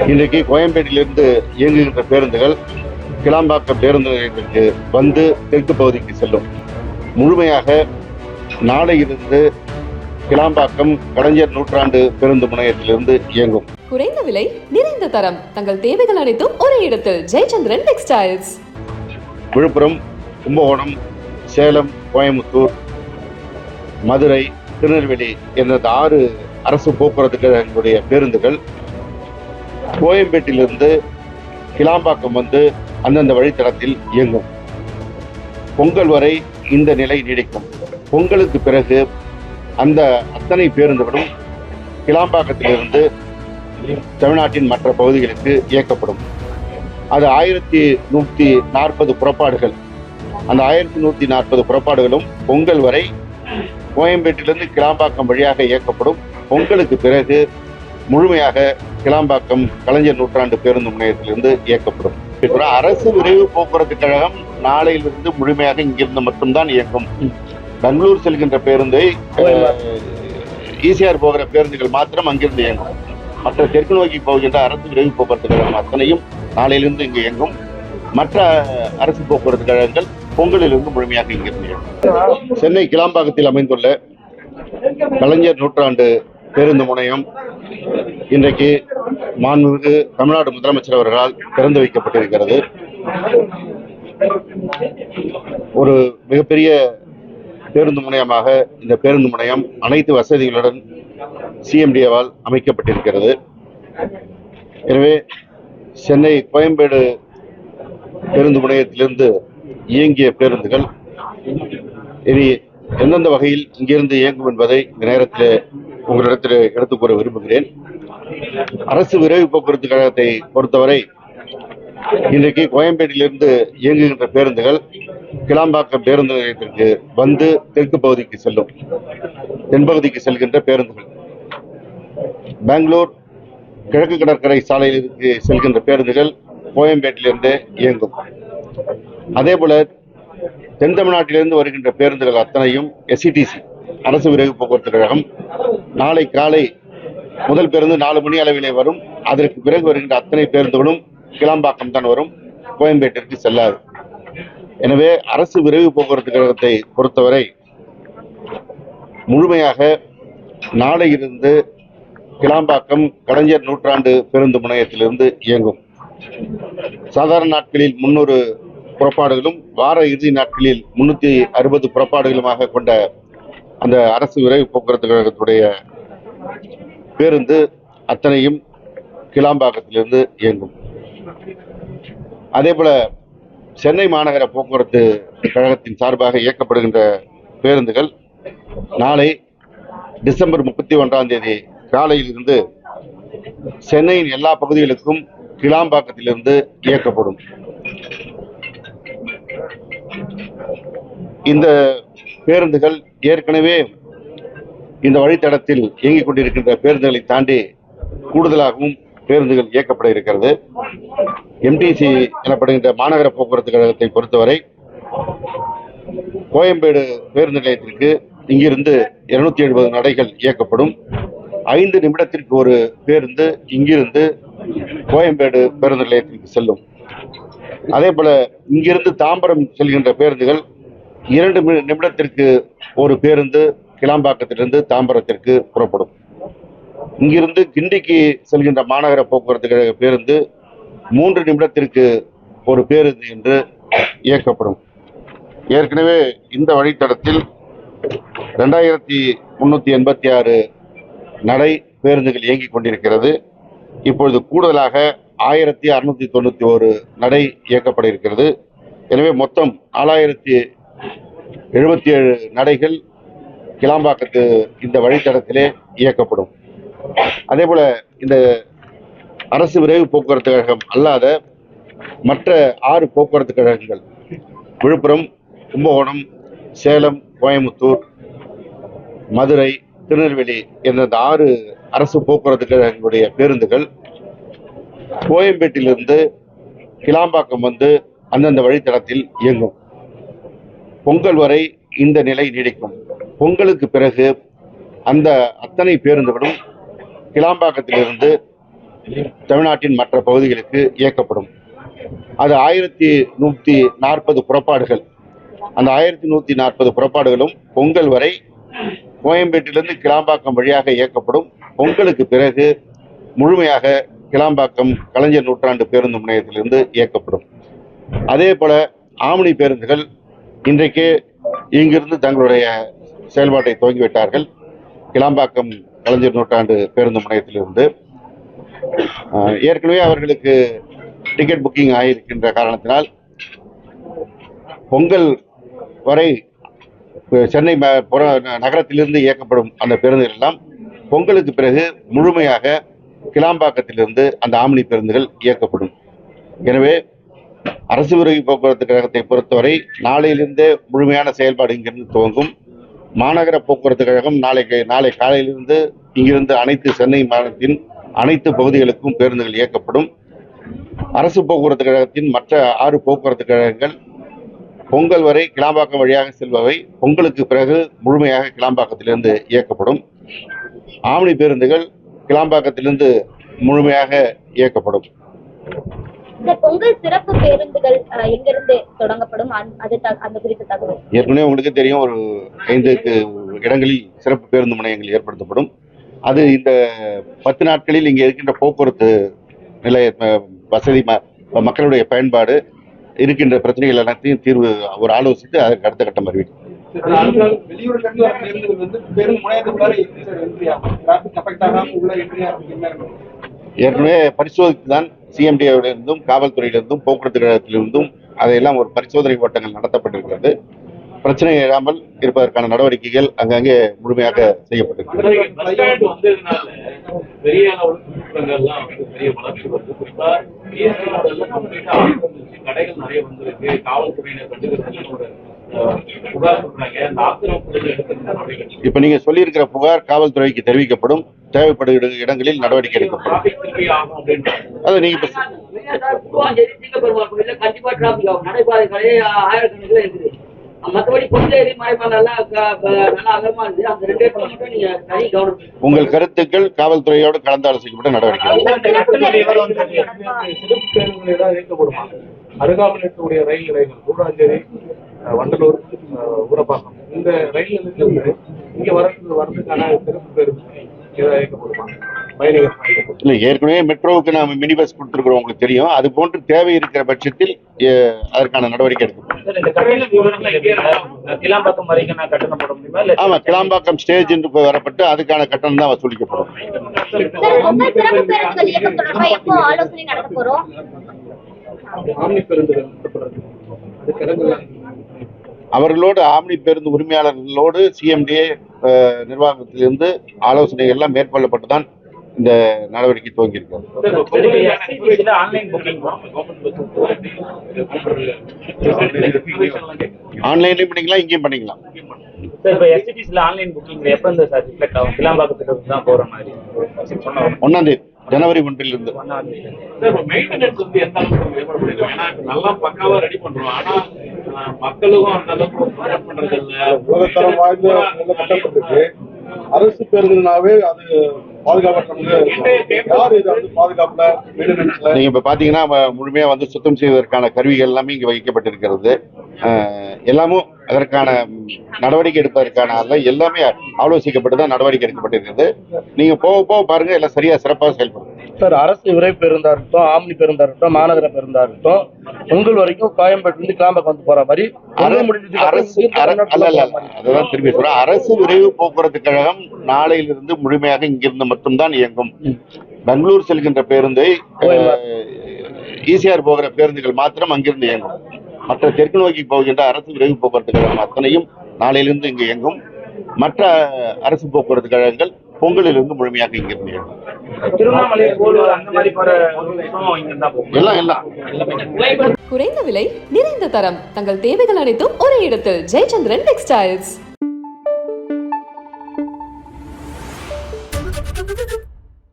இன்றைக்கு கோயம்பேட்டிலிருந்து இயங்குகின்ற பேருந்துகள் கிளாம்பாக்கம் பேருந்து நிலையத்திற்கு வந்து தெற்கு பகுதிக்கு செல்லும். முழுமையாக நாளையிலிருந்து கிளாம்பாக்கம் கலைஞர் நூற்றாண்டு பேருந்து முனையத்திலிருந்து இயங்கும். குறைந்த விலை நிறைந்த தரம். தங்கள் தேவைகள் அனைத்தும் ஒரே இடத்தில். ஜெயச்சந்திரன் டெக்ஸ்டைல்ஸ் விழுப்புரம் கும்பகோணம் சேலம் கோயம்புத்தூர் மதுரை திருநெல்வேலி என்ற ஆறு அரசு போக்குவரத்து கழகங்களுடைய பேருந்துகள் கோயம்பேட்டிலிருந்து கிளாம்பாக்கம் வந்து அந்தந்த வழித்தடத்தில் இயங்கும். பொங்கல் வரை இந்த நிலை நீடிக்கும். பொங்கலுக்கு பிறகு அந்த அத்தனை பேருந்துகளும் கிளாம்பாக்கத்திலிருந்து தமிழ்நாட்டின் மற்ற பகுதிகளுக்கு இயக்கப்படும். அது ஆயிரத்தி நூற்றி நாற்பது புறப்பாடுகள். அந்த ஆயிரத்தி நூற்றி நாற்பது புறப்பாடுகளும் பொங்கல் வரை கோயம்பேட்டிலிருந்து கிளாம்பாக்கம் வழியாக இயக்கப்படும். பொங்கலுக்கு பிறகு முழுமையாக கிளாம்பாக்கம் கலைஞர் நூற்றாண்டு பேருந்து முனையத்திலிருந்து இயக்கப்படும். அரசு விரைவு போக்குவரத்து கழகம் நாளையிலிருந்து முழுமையாக இங்கிருந்து மட்டும்தான் இயங்கும். பெங்களூர் செல்கின்ற பேருந்தை ஈசிஆர் போகிற பேருந்துகள் மாத்திரம் அங்கிருந்து இயங்கும். மற்ற தெற்கு நோக்கி போகின்ற அரசு விரைவு போக்குவரத்து கழகம் அத்தனையும் நாளையிலிருந்து இங்கு இயங்கும். மற்ற அரசு போக்குவரத்து கழகங்கள் பொங்கலிலிருந்து முழுமையாக இங்கிருந்து இயங்கும். சென்னை கிளாம்பாக்கத்தில் அமைந்துள்ள கலைஞர் நூற்றாண்டு பேருந்து முனையம் இன்றைக்கு மாண்புமிகு தமிழ்நாடு முதலமைச்சர் அவர்களால் திறந்து வைக்கப்பட்டிருக்கிறது. ஒரு மிகப்பெரிய பேருந்து முனையமாக இந்த பேருந்து முனையம் அனைத்து வசதிகளுடன் சிஎம்டிஏவால் அமைக்கப்பட்டிருக்கிறது. எனவே சென்னை கோயம்பேடு பேருந்து முனையத்திலிருந்து இயங்கிய பேருந்துகள் இனி எந்தெந்த வகையில் இங்கிருந்து இயங்கும் என்பதை இந்த நேரத்தில் உங்களிடத்தில் எடுத்துக் கூற விரும்புகிறேன். அரசு விரைவு போக்குவரத்து கழகத்தை பொறுத்தவரை இன்றைக்கு கோயம்பேட்டிலிருந்து இயங்குகின்ற பேருந்துகள் கிளாம்பாக்கம் பேருந்து நிலையத்திற்கு வந்து தெற்கு பகுதிக்கு செல்லும் தென்பகுதிக்கு செல்கின்ற பேருந்துகள். பெங்களூர் கிழக்கு கடற்கரை சாலையிலிருந்து செல்கின்ற பேருந்துகள் கோயம்பேட்டிலிருந்து இயங்கும். அதே போல தென் தமிழ்நாட்டிலிருந்து வருகின்ற பேருந்துகள் அத்தனையும் எஸ்சிடிசி அரசு விரைவு போக்குவரத்து கழகம் நாளை காலை முதல் பேருந்து நாலு மணி அளவிலே வரும். அதற்கு பிறகு வருகின்ற அத்தனை பேருந்துகளும் கிளாம்பாக்கம் தான் வரும். கோயம்பேட்டிற்கு செல்லாது. எனவே அரசு விரைவு போக்குவரத்து கழகத்தை பொறுத்தவரை முழுமையாக நாளையிலிருந்து கிளாம்பாக்கம் கலைஞர் நூற்றாண்டு பேருந்து முனையத்திலிருந்து இயங்கும். சாதாரண நாட்களில் முன்னூறு புறப்பாடுகளும் வார இறுதி நாட்களில் முன்னூத்தி அறுபது புறப்பாடுகளுமாக கொண்ட அந்த அரசு விரைவு போக்குவரத்து கழகத்துடைய பேருந்து அத்தனையும் கிளாம்பாக்கத்திலிருந்து இயங்கும். அதே போல சென்னை மாநகர போக்குவரத்து கழகத்தின் சார்பாக இயக்கப்படுகின்ற பேருந்துகள் நாளை டிசம்பர் முப்பத்தி ஒன்றாம் தேதி காலையிலிருந்து சென்னையின் எல்லா பகுதிகளுக்கும் கிளாம்பாக்கத்திலிருந்து இயக்கப்படும். இந்த பேருந்துகள் ஏற்கனவே இந்த வழித்தடத்தில் இயங்கிக் கொண்டிருக்கின்ற பேருந்துகளை தாண்டி கூடுதலாகவும் பேருந்துகள் இயக்கப்பட இருக்கிறது. எம்டிசி எனப்படுகின்ற மாநகர போக்குவரத்து கழகத்தை பொறுத்தவரை கோயம்பேடு பேருந்து நிலையத்திற்கு இங்கிருந்து இருநூத்தி எழுபது நடைகள் இயக்கப்படும். ஐந்து நிமிடத்திற்கு ஒரு பேருந்து இங்கிருந்து கோயம்பேடு பேருந்து நிலையத்திற்கு செல்லும். அதே போல இங்கிருந்து தாம்பரம் செல்கின்ற பேருந்துகள் இரண்டு நிமிடத்திற்கு ஒரு பேருந்து கிளாம்பாக்கத்திலிருந்து தாம்பரத்திற்கு புறப்படும். இங்கிருந்து கிண்டிக்கு செல்கின்ற மாநகர போக்குவரத்து கழக பேருந்து மூன்று நிமிடத்திற்கு ஒரு பேருந்து என்று இயக்கப்படும். ஏற்கனவே இந்த வழித்தடத்தில் ரெண்டாயிரத்தி முன்னூற்றி எண்பத்தி ஆறு நடை பேருந்துகள் இயங்கிக் கொண்டிருக்கிறது. இப்பொழுது கூடுதலாக ஆயிரத்தி அறுநூற்றி தொண்ணூற்றி ஒரு நடை இயக்கப்பட இருக்கிறது. எனவே மொத்தம் நாலாயிரத்தி எழுபத்தி ஏழு நடைகள் கிளாம்பாக்கத்து இந்த வழித்தடத்திலே இயக்கப்படும். அதே போல இந்த அரசு விரைவு போக்குவரத்து கழகம் அல்லாத மற்ற ஆறு போக்குவரத்து கழகங்கள் விழுப்புரம் கும்பகோணம் சேலம் கோயம்புத்தூர் மதுரை திருநெல்வேலி என்ற இந்த ஆறு அரசு போக்குவரத்து கழகங்களுடைய பேருந்துகள் கோயம்பேட்டிலிருந்து கிளாம்பாக்கம் வந்து அந்தந்த வழித்தடத்தில் இயங்கும். பொங்கல் வரை இந்த நிலை நீடிக்கும். பொங்கலுக்கு பிறகு அந்த அத்தனை பேருந்துகளும் கிளாம்பாக்கத்திலிருந்து தமிழ்நாட்டின் மற்ற பகுதிகளுக்கு இயக்கப்படும். அது ஆயிரத்தி நூற்றி நாற்பது புறப்பாடுகள். அந்த ஆயிரத்தி நூற்றி நாற்பது புறப்பாடுகளும் பொங்கல் வரை கோயம்பேட்டிலிருந்து கிளாம்பாக்கம் வழியாக இயக்கப்படும். பொங்கலுக்கு பிறகு முழுமையாக கிளாம்பாக்கம் கலைஞர் நூற்றாண்டு பேருந்து முனையத்திலிருந்து இயக்கப்படும். அதே போல ஆமணி பேருந்துகள் இன்றைக்கு இங்கிருந்து தங்களுடைய செயல்பாட்டை துவங்கிவிட்டார்கள். கிளாம்பாக்கம் கலைஞர் நூற்றாண்டு பேருந்து முனையத்திலிருந்து. ஏற்கனவே அவர்களுக்கு டிக்கெட் புக்கிங் ஆகியிருக்கின்ற காரணத்தினால் பொங்கல் வரை சென்னை புற நகரத்திலிருந்து இயக்கப்படும் அந்த பேருந்துகள் எல்லாம் பொங்கலுக்கு பிறகு முழுமையாக கிளாம்பாக்கத்திலிருந்து அந்த ஆம்னி பேருந்துகள் இயக்கப்படும். எனவே அரசு விரைவு போக்குவரத்து கழகத்தை பொறுத்தவரை நாளையிலிருந்தே முழுமையான செயல்பாடு இங்கிருந்து துவங்கும். மாநகர போக்குவரத்து கழகம் நாளை நாளை காலையிலிருந்து இங்கிருந்து அனைத்து சென்னை மாநிலத்தின் அனைத்து பகுதிகளுக்கும் பேருந்துகள் இயக்கப்படும். அரசு போக்குவரத்து கழகத்தின் மற்ற ஆறு போக்குவரத்து கழகங்கள் பொங்கல் வரை கிளாம்பாக்கம் வழியாக செல்பவை. பொங்கலுக்கு பிறகு முழுமையாக கிளாம்பாக்கத்திலிருந்து இயக்கப்படும். ஆம்னி பேருந்துகள் கிளாம்பாக்கத்திலிருந்து முழுமையாக இயக்கப்படும். இந்த பொங்கல் சிறப்பு பேருந்துகள் எங்கிருந்து தொடங்கப்படும்? அது அந்த குறித்த தகவல். ஏற்கனவே உங்களுக்கு தெரியும் ஒரு ஐந்துக்கு இடங்களில் சிறப்பு பேருந்து முனையங்கள் ஏற்படுத்தப்படும். அது இந்த பத்து நாட்களில் இங்கே இருக்கின்ற போக்குவரத்து நிலைய வசதி ம- மக்களுடைய பயன்பாடு இருக்கின்ற பிரச்சனைகள் எல்லாத்தையும் தீர்வு ஒரு ஆலோசித்து அதற்கு அடுத்த கட்டம் அறிவிக்கும் ஏற்கனவே பரிசோதித்து தான் சிஎம்டிஏவிலிருந்தும் காவல்துறையிலிருந்தும் போக்குவரத்து கழகத்திலிருந்தும் அதையெல்லாம் ஒரு பரிசோதனை ஓட்டங்கள் நடத்தப்பட்டிருக்கிறது. பிரச்சனை இல்லாமல் இருப்பதற்கான நடவடிக்கைகள் அங்கங்கே முழுமையாக செய்யப்பட்டிருக்கிறது. இப்ப நீங்க சொல்லியிருக்கிற புகார் காவல்துறைக்கு தெரிவிக்கப்படும். தேவைப்படுகிற இடங்களில் நடவடிக்கை எடுக்கப்படும். அதை நீங்க. உங்கள் கருத்துக்கள் காவல்துறையோடு கலந்து ஆலோசிக்கப்பட்ட நடவடிக்கை அருகாமையில் இருக்கக்கூடிய ரயில் நிலையங்கள் கூடாஞ்சேரி இந்த ரயில் நிலையத்தில் இங்க வரது வரதுக்கான சிறப்பு பேருந்து இயக்கப்படுமா இல்ல ஏற்கனவே மெட்ரோவுக்கு நாம மினி பஸ் கொடுத்துருக்கிறோம் உங்களுக்கு தெரியும். அது போன்று தேவை இருக்கிற பட்சத்தில் அதற்கான நடவடிக்கை எடுக்கப்படும் ஆமா கிளாம்பாக்கம் ஸ்டேஜ் என்று வரப்பட்டு அதுக்கான கட்டணம் தான் வசூலிக்கப்படும் அவர்களோடு ஆம்னி பேருந்து உரிமையாளர்களோடு சிஎம்டிஏ நிர்வாகத்திலிருந்து ஆலோசனை எல்லாம் மேற்கொள்ளப்பட்டு தான் இந்த நடவடிக்கை துவங்கியிருக்கிறது. சரி, ஆன்லைன் ஆன்லைன்லயும் பண்ணிக்கலாம் இங்கேயும் பண்ணிக்கலாம். சார் ஆன்லைன் இந்த ஆகும் தான் மாதிரி ஒன்னாம் தேதி ஜனவரி ஒன்றிலிருந்து இருந்து நல்லா பக்காவா ரெடி பண்றோம். ஆனா மக்களுக்கும் அந்த அளவுக்கு support பண்றது இல்ல உலகத்தரம் வாய்ந்த நல்ல கட்டப்பட்டிருக்கு அரசு பேருந்துனாவே அது நீங்க இப்ப பாத்தீங்கன்னா முழுமையா வந்து சுத்தம் செய்வதற்கான கருவிகள் எல்லாமே இங்க வைக்கப்பட்டிருக்கிறது. எல்லாமும் அதற்கான நடவடிக்கை எடுப்பதற்கான அதெல்லாம் எல்லாமே ஆலோசிக்கப்பட்டு தான் நடவடிக்கை எடுக்கப்பட்டிருக்கிறது. நீங்க போக போக பாருங்க எல்லாம் சரியா சிறப்பாக செயல்படும் சார் அரசு விரைவு பேருந்தா இருக்கட்டும் ஆம்னி பேருந்தா இருக்கட்டும் மாநகர பேருந்தா இருக்கட்டும் பொங்கல் வரைக்கும் கோயம்பேட்டில இருந்து கிளாம்பாக்கம் வந்து போற மாதிரி அரசு திரும்பி சொல்றேன். அரசு விரைவு போக்குவரத்து கழகம் நாளையிலிருந்து முழுமையாக இங்கிருந்து மட்டும்தான் இயங்கும். பெங்களூர் செல்கின்ற பேருந்தை ஈசிஆர் போகிற பேருந்துகள் மாத்திரம் அங்கிருந்து இயங்கும். மற்ற தெற்கு நோக்கி போகின்ற அரசு விரைவு போக்குவரத்து கழகம் அத்தனையும் நாளையிலிருந்து இங்கு இயங்கும். மற்ற அரசு போக்குவரத்து கழகங்கள் பொங்கலிலிருந்து முழுமையாக இங்க தான் போகும் எல்லாம் எல்லாம். குறைந்த விலை நிறைந்த தரம். தங்கள் தேவைகள் அனைத்தும் ஒரே இடத்தில். ஜெயச்சந்திரன் டெக்ஸ்டைல்ஸ்